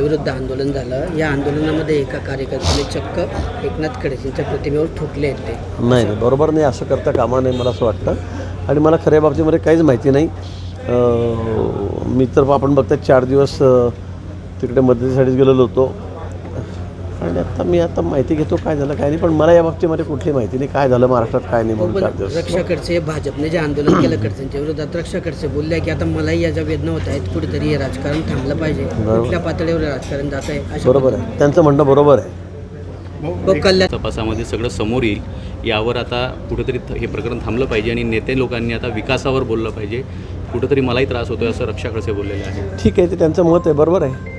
विरुद्ध आंदोलन झालं. या आंदोलनामध्ये एका कार्यकर्त्याने चक्क एकनाथ खडसेंच्या प्रतिमेवर ठोकले आहेत ते नाही नाही बरोबर. नाही असं करता कामा नाही मला असं वाटतं. आणि मला खऱ्या बाबतीमध्ये काहीच माहिती नाही. अं, मी तर आपण बघता चार दिवस अं, तिकडे मदतीसाठीच गेलेलो होतो. आणि आता मी आता माहिती घेतो काय झालं काय नाही. पण मला या बाबतीमध्ये कुठली माहिती नाही. काय झालं महाराष्ट्रात काय नाही म्हणून चार दिवस. रक्षा खडसे भाजपने जे आंदोलन केलं खडसेंच्या विरोधात रक्षा खडसे बोलल्या की आता मलाही या ज्या वेदना होत आहेत कुठेतरी हे राजकारण थांबलं पाहिजे. कुठल्या पातळीवर हे राजकारण जात आहे अशा बरोबर आहे. त्यांचं म्हणणं बरोबर आहे. कल्याण तपासामध्ये सगळं समोर येईल. यावर आता कुठेतरी थ- हे प्रकरण थांबलं पाहिजे आणि नेते लोकांनी आता विकासावर बोललं पाहिजे. कुठेतरी मलाही त्रास होतोय असं रक्षा खडसे बोललेले आहे ठीक आहे ते त्यांचं मत आहे. बरोबर आहे.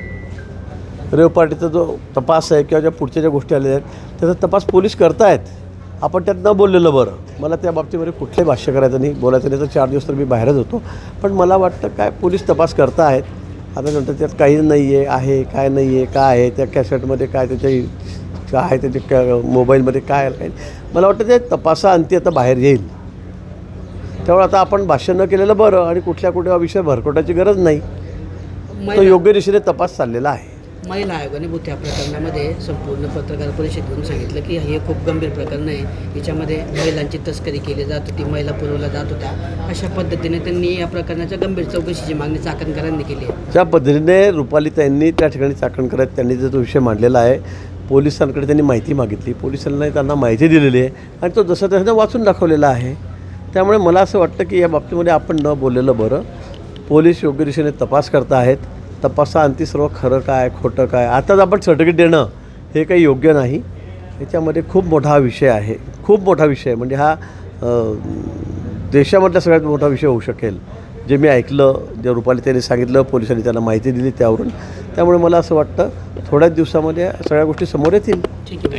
रेव पार्टीचा जो तपास आहे किंवा ज्या पुढच्या ज्या गोष्टी आलेल्या आहेत त्याचा तपास पोलीस करतायत. आपण त्यात न बोललेलं बरं. मला त्या बाबतीमध्ये कुठलंही भाष्य करायचं नाही बोलायचं नाही. तर चार दिवस तर मी बाहेरच होतो. पण मला वाटतं काय पोलीस तपास करतायत. आता नंतर त्यात काही नाही आहे आहे काय नाही आहे काय आहे त्या कॅसेटमध्ये काय त्याच्या काय आहे त्याच्या काय मोबाईलमध्ये काय काय नाही. मला वाटतं ते तपासाअंती आता बाहेर येईल. त्यामुळे आता आपण भाष्य न केलेलं बरं आणि कुठल्या कुठल्या विषय भरकटाची गरज नाही. तो योग्य दिशेने तपास चाललेला आहे. महिला आयोगाने भूत्या प्रकरणामध्ये संपूर्ण पत्रकार परिषद घेऊन सांगितलं की हे खूप गंभीर प्रकरण आहे. याच्यामध्ये महिलांची तस्करी केली जात होती महिला पुरवल्या जात होत्या. अशा पद्धतीने त्यांनी या प्रकरणाच्या गंभीर चौकशीची मागणी चाकणकरांनी केली आहे. ज्या पद्धतीने रुपाली त्यांनी त्या ठिकाणी चाकणकरात त्यांनी जो तो विषय मांडलेला आहे पोलिसांकडे त्यांनी माहिती मागितली. पोलिसांनी त्यांना माहिती दिलेली आहे आणि तो जसं तसं वाचून दाखवलेला आहे. त्यामुळे मला असं वाटतं की या बाबतीमध्ये आपण न बोललेलं बरं. पोलीस योग्य दिशेने तपास करत आहेत. तपासाअंती सर्व खरं काय खोटं काय. आताच आपण सर्टिफिकेट देणं हे काही योग्य नाही. याच्यामध्ये खूप मोठा हा विषय आहे. खूप मोठा विषय. आहे म्हणजे हा देशामधला सगळ्यात मोठा विषय होऊ शकेल. जे मी ऐकलं जे रुपाली त्यांनी सांगितलं पोलिसांनी त्यांना माहिती दिली त्यावरून. त्यामुळे मला असं वाटतं थोड्याच दिवसामध्ये सगळ्या गोष्टी समोर येतील. थँक्यू